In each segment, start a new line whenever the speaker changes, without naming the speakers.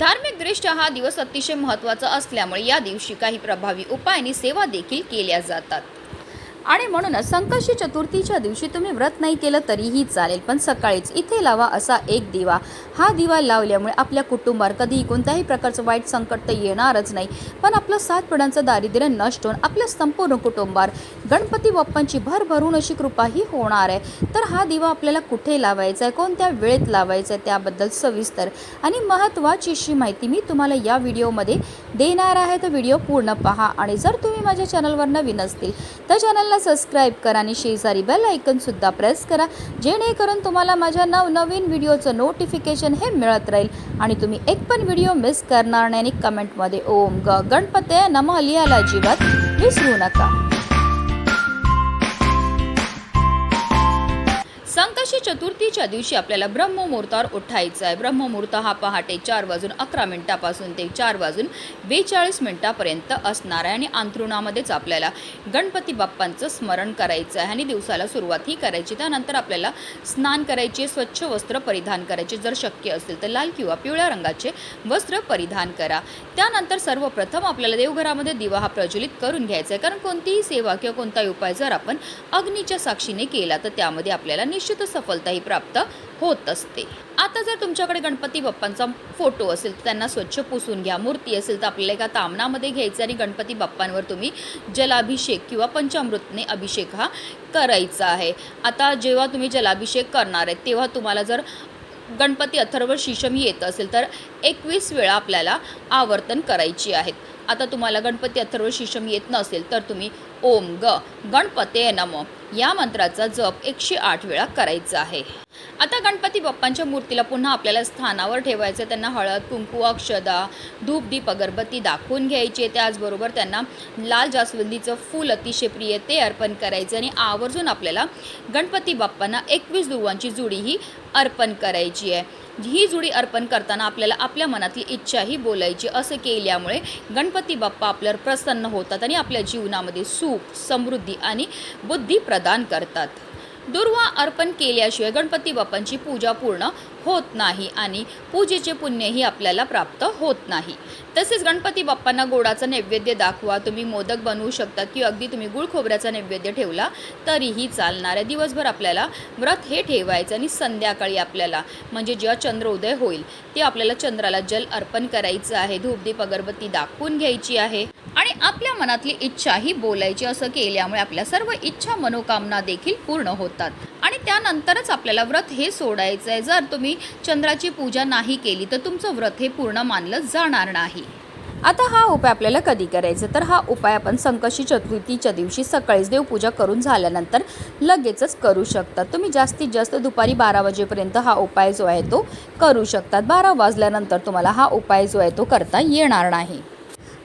धार्मिक दृष्ट्या हा दिवस अतिशय महत्त्वाचा असल्यामुळे या दिवशी काही प्रभावी उपाय आणि सेवा देखील केल्या जातात. आणि म्हणूनच संकष्टी चतुर्थीच्या दिवशी तुम्ही व्रत नाही केलं तरीही चालेल पण सकाळीच इथे लावा असा एक दिवा. हा दिवा लावल्यामुळे आपल्या कुटुंबावर कधीही कोणत्याही प्रकारचं वाईट संकट तर येणारच नाही पण आपलं सात पिढ्यांचं दारिद्र्य नष्ट होऊन आपल्या संपूर्ण कुटुंबावर गणपती बाप्पांची भरभरून अशी कृपाही होणार आहे. तर हा दिवा आपल्याला कुठे लावायचा आहे? कोणत्या वेळेत लावायचा आहे? त्याबद्दल सविस्तर आणि महत्त्वाची अशी माहिती मी तुम्हाला या व्हिडिओमध्ये देणार आहे. तर व्हिडिओ पूर्ण पहा आणि जर तुम्ही माझ्या चॅनलवर नवीन असतील तर चॅनलला सबस्क्राईब करा आणि शेजारी बेल ऐकनसुद्धा प्रेस करा जेणेकरून तुम्हाला माझ्या नवनवीन व्हिडिओचं नोटिफिकेशन हे मिळत राहील आणि तुम्ही एक पण व्हिडिओ मिस करणार नाही आणि कमेंटमध्ये ओम ग गणपते नम लिहायला अजिबात विसरू नका. चतुर्थीच्या दिवशी आपल्याला ब्रह्ममुहूर्तावर उठायचं आहे. ब्रह्ममुहूर्त हा पहाटे चार वाजून अकरा मिनिटापासून ते चार वाजून बेचाळीस मिनिटापर्यंत असणार आहे. आणि अंथरुणामध्येच आपल्याला गणपती बाप्पांचं स्मरण करायचं आहे. आणि दिवसाला सुरुवात ही करायची. त्यानंतर आपल्याला स्नान करायचे स्वच्छ वस्त्र परिधान करायचे. जर शक्य असेल तर लाल किंवा पिवळ्या रंगाचे वस्त्र परिधान करा. त्यानंतर सर्वप्रथम आपल्याला देवघरामध्ये दिवा हा प्रज्वलित करून घ्यायचा आहे. कारण कोणतीही सेवा किंवा कोणताही उपाय जर आपण अग्नीच्या साक्षीने केला तर त्यामध्ये आपल्याला निश्चित सफलता सफलताही प्राप्त होत असते. आता जर तुमच्याकडे गणपती बाप्पांचा फोटो असेल तर त्यांना स्वच्छ पुसून घ्या. मूर्ती असेल तर आपल्याला एका तामणामध्ये घ्यायचं आणि गणपती बाप्पांवर तुम्ही जलाभिषेक किंवा पंचामृतने अभिषेक हा करायचा आहे. आता जेव्हा तुम्ही जलाभिषेक करणार आहे तेव्हा तुम्हाला जर गणपती अथर्व शिशम येत असेल तर एकवीस वेळा आपल्याला आवर्तन करायची आहेत. आता तुम्हाला गणपती अथर्व शिशम येत नसेल तर तुम्ही ओम ग गणपते नम. या मंत्राचा जप एकशे आठ वेळा करायचा आहे. आता गणपती बाप्पांच्या मूर्तीला पुन्हा आपल्याला स्थानावर ठेवायचं. त्यांना हळद कुंकू अक्षदा धूप दीप अगरबत्ती दाखवून घ्यायची. त्याचबरोबर त्यांना लाल जास्वंदीचं फूल अतिशय प्रिय ते अर्पण करायचं आणि आवर्जून आपल्याला गणपती बाप्पांना एकवीस दुर्वांची जुडी ही अर्पण करायची आहे. ही जुडी अर्पण करताना आपल्याला आपल्या मनातली इच्छाही बोलायची असं केल्यामुळे गणपती बाप्पा आपल्यावर प्रसन्न होतात आणि आपल्या जीवनामध्ये सुख समृद्धी आणि बुद्धी प्रदान करतात. दुर्वा अर्पण केल्याशिवाय गणपती बाप्पांची पूजा पूर्ण होत नाही आणि पूजेचे पुण्यही आपल्याला प्राप्त होत नाही. तसेच गणपती बाप्पांना गोडाचा नैवेद्य दाखवा तुम्ही मोदक बनवू शकतात किंवा अगदी तुम्ही गुळ खोबऱ्याचा नैवेद्य ठेवला तरीही चालणार आहे. दिवसभर आपल्याला व्रत हे ठेवायचं आणि संध्याकाळी आपल्याला म्हणजे जेव्हा चंद्रोदय होईल ते आपल्याला चंद्राला जल अर्पण करायचं आहे. धूपदीप अगरबत्ती दाखवून घ्यायची आहे. आपल्या मनातली इच्छा ही बोलायची असं केल्यामुळे आपल्या सर्व इच्छा मनोकामना देखील पूर्ण होतात. आणि त्यानंतरच आपल्याला व्रत हे सोडायचं आहे जर तुम्ही चंद्राची पूजा नाही केली तर तुमचं व्रत हे पूर्ण मानलं जाणार नाही. आता हा उपाय आपल्याला कधी करायचा? तर हा उपाय आपण संकष्टी चतुर्थीच्या दिवशी सकाळीच देवपूजा करून झाल्यानंतर लगेचच करू शकतात. तुम्ही जास्तीत जास्त दुपारी बारा वाजेपर्यंत हा उपाय जो आहे तो करू शकतात. बारा वाजल्यानंतर तुम्हाला हा उपाय जो आहे तो करता येणार नाही.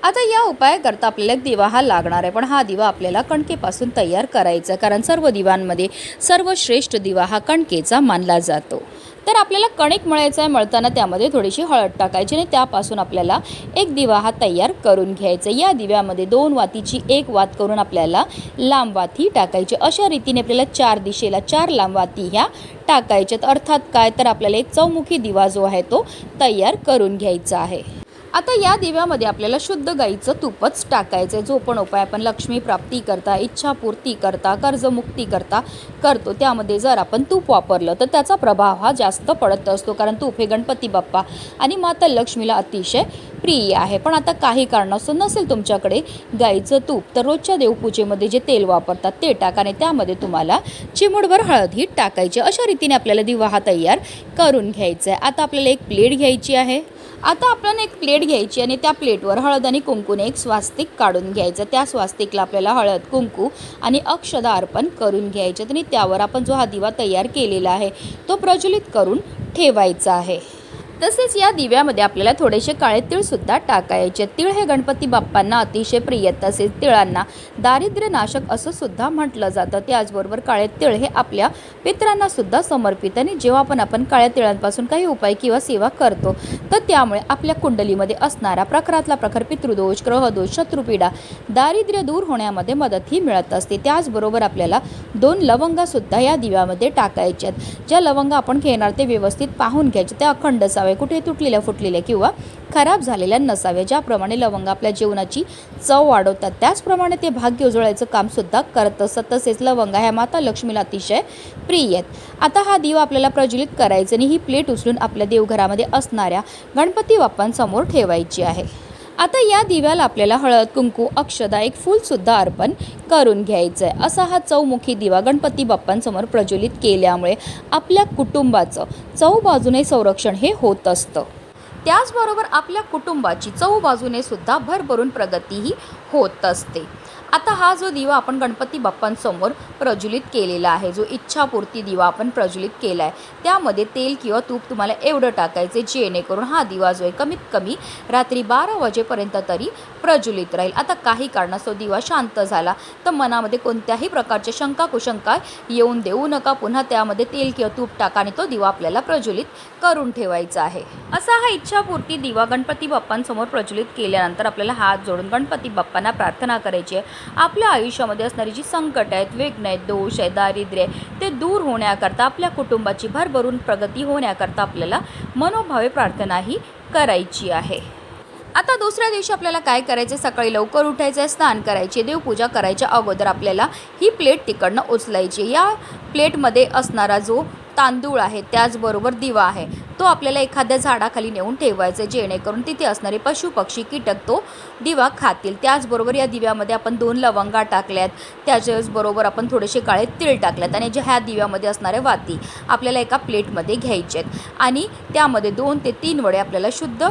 आता या उपायाकरता आपल्याला एक दिवा हा लागणार आहे. पण हा दिवा आपल्याला कणकेपासून तयार करायचा आहे. कारण सर्व दिवांमध्ये सर्वश्रेष्ठ दिवा हा कणकेचा मानला जातो. तर आपल्याला कणिक मळायचं आहे. मळताना त्यामध्ये थोडीशी हळद टाकायची आणि त्यापासून आपल्याला एक दिवा हा तयार करून घ्यायचा या दिव्यामध्ये दोन वातीची एक वात करून आपल्याला लांब वाती टाकायची. अशा रीतीने आपल्याला चार दिशेला चार लांब वाती ह्या टाकायच्यात. अर्थात काय? तर आपल्याला एक चौमुखी दिवा जो आहे तो तयार करून घ्यायचा आहे. आता या दिव्यामध्ये आपल्याला शुद्ध गाईचं तूपच टाकायचं आहे जो पण उपाय आपण लक्ष्मी प्राप्ती करता इच्छापूर्ती करता कर्जमुक्ती करता करतो त्यामध्ये जर आपण तूप वापरलं तर त्याचा प्रभाव हा जास्त पडत असतो. कारण तूप हे गणपती बाप्पा आणि माता लक्ष्मीला अतिशय प्रिय आहे. पण आता काही कारणास्तव नसेल तुमच्याकडे गाईचं तूप तर रोजच्या देवपूजेमध्ये जे तेल वापरतात ते टाका. आणि त्यामध्ये तुम्हाला चिमूटभर हळद ही टाकायची. अशा रीतीने आपल्याला दिवा हा तयार करून घ्यायचा आहे. आता आपल्याला एक प्लेट घ्यायची आहे. आता आपण एक प्लेट घ्यायची आणि त्या प्लेटवर हळद आणि कुंकूने एक स्वास्तिक काढून घ्यायचं. त्या स्वास्तिकला आपल्याला हळद कुंकू आणि अक्षदा अर्पण करून घ्यायचं. आणि त्यावर आपण जो हा दिवा तयार केलेला आहे तो प्रज्वलित करून ठेवायचा आहे. तसेच या दिव्यामध्ये आपल्याला थोडेसे काळे तीळ सुद्धा टाकायचे. तीळ हे गणपती बाप्पांना अतिशय प्रिय तसेच तिळांना दारिद्र्य नाशक असं सुद्धा म्हटलं जातं. त्याचबरोबर काळे तीळ हे आपल्या पित्रांना सुद्धा समर्पित आणि जेव्हा पण आपण काळ्या तिळांपासून काही उपाय किंवा सेवा करतो तर त्यामुळे आपल्या कुंडलीमध्ये असणारा प्रखरातला प्रखर पितृदोष ग्रहदोष शत्रुपीडा दारिद्र्य दूर होण्यामध्ये मदतही मिळत असते. त्याचबरोबर आपल्याला दोन लवंगा सुद्धा या दिव्यामध्ये टाकायच्यात. ज्या लवंगा आपण घेणार ते व्यवस्थित पाहून घ्यायचे. त्या अखंड नसावे कुठे तुटलेल्या फुटलेल्या किंवा खराब झालेल्या नसाव्या. ज्याप्रमाणे लवंग आपल्या जेवणाची चव वाढवतात त्याचप्रमाणे ते भाग्य उजळायचं काम सुद्धा करत. असतात तसेच लवंगा ह्या माता लक्ष्मीला अतिशय प्रिय आहेत. आता हा दिवा आपल्याला प्रज्वलित करायचा आणि ही प्लेट उचलून आपल्या देवघरामध्ये असणाऱ्या गणपती बाप्पांसमोर ठेवायची आहे. आता या दिव्याला आपल्याला हळद कुंकू अक्षदा एक फूलसुद्धा अर्पण करून घ्यायचं आहे असा हा चौमुखी दिवा गणपती बाप्पांसमोर प्रज्वलित केल्यामुळे आपल्या कुटुंबाचं चौबाजूने संरक्षण हे होत असतं. त्याचबरोबर आपल्या कुटुंबाची चौबाजूने सुद्धा भरभरून प्रगतीही होत असते. आता हा जो दिवा आपण गणपती बाप्पांसमोर प्रज्वलित केलेला आहे जो इच्छापूर्ती दिवा आपण प्रज्वलित केला आहे त्यामध्ये तेल किंवा तूप तुम्हाला एवढं टाकायचे जेणेकरून हा दिवा जो आहे कमीत कमी रात्री बारा वाजेपर्यंत तरी प्रज्वलित राहील. आता काही कारणास्तव दिवा शांत झाला तर मनामध्ये कोणत्याही प्रकारच्या शंका कुशंका येऊन देऊ नका. पुन्हा त्यामध्ये तेल किंवा तूप टाका आणि तो दिवा आपल्याला प्रज्वलित करून ठेवायचा आहे. असा हा इच्छापूर्ती दिवा गणपती बाप्पांसमोर प्रज्वलित केल्यानंतर आपल्याला हात जोडून गणपती बाप्पांना प्रार्थना करायची आहे. आपल्या आयुष्यामध्ये असणारी जी संकट आहेत विघ्न आहेत दोष आहे दारिद्र्य आहे ते दूर होण्याकरता आपल्या कुटुंबाची भरभरून प्रगती होण्याकरता आपल्याला मनोभावे प्रार्थनाही करायची आहे. आता दुसऱ्या दिवशी आपल्याला काय करायचं सकाळी लवकर उठायचं आहे स्नान करायचे देवपूजा करायच्या अगोदर आपल्याला ही प्लेट तिकडनं उचलायची या प्लेटमध्ये असणारा जो तांदूळ आहे त्याचबरोबर दिवा आहे. तो आपल्याला एखाद्या झाडाखाली नेऊन ठेवायचा आहे जेणेकरून तिथे असणारे पशु पक्षी कीटक तो दिवा खातील. त्याचबरोबर या दिव्यामध्ये आपण दोन लवंगा टाकल्यात. त्याच्याचबरोबर आपण थोडेसे काळे तीळ टाकल्यात आणि ज्या ह्या दिव्यामध्ये असणाऱ्या वाती आपल्याला एका प्लेटमध्ये घ्यायचे आहेत. आणि त्यामध्ये दोन ते तीन वडे आपल्याला शुद्ध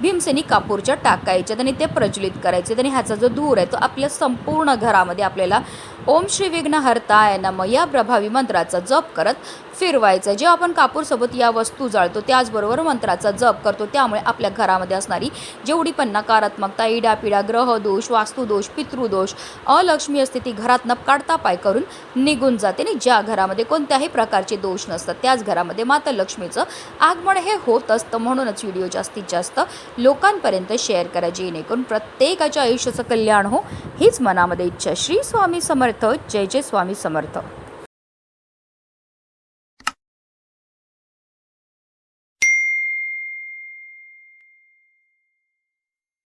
भीमसेनी कापूरच्या टाकायच्यात आणि ते प्रज्वलित करायचे आणि ह्याचा जो धूर आहे तो आपल्या संपूर्ण घरामध्ये आपल्याला ओम श्री विघ्न हरताय नम या प्रभावी मंत्राचा जप करत फिरवायचं. जेव्हा आपण कापूरसोबत या वस्तू जाळतो त्याचबरोबर मंत्राचा जप करतो. त्यामुळे आपल्या घरामध्ये असणारी जेवढी पण नकारात्मकता इडापिडा ग्रहदोष वास्तुदोष पितृदोष अलक्ष्मी असते ती घरात नपकाडता पाय करून निघून जाते. आणि ज्या घरामध्ये कोणत्याही प्रकारचे दोष नसतात त्याच घरामध्ये माता लक्ष्मीचं आगमन हे होत असतं. म्हणूनच व्हिडिओ जास्तीत जास्त लोकांपर्यंत शेअर करा जेणेकरून प्रत्येकाच्या आयुष्याचं कल्याण हो. हीच मनामध्ये इच्छा. श्री स्वामी समर्थ. जय जय स्वामी समर्थ.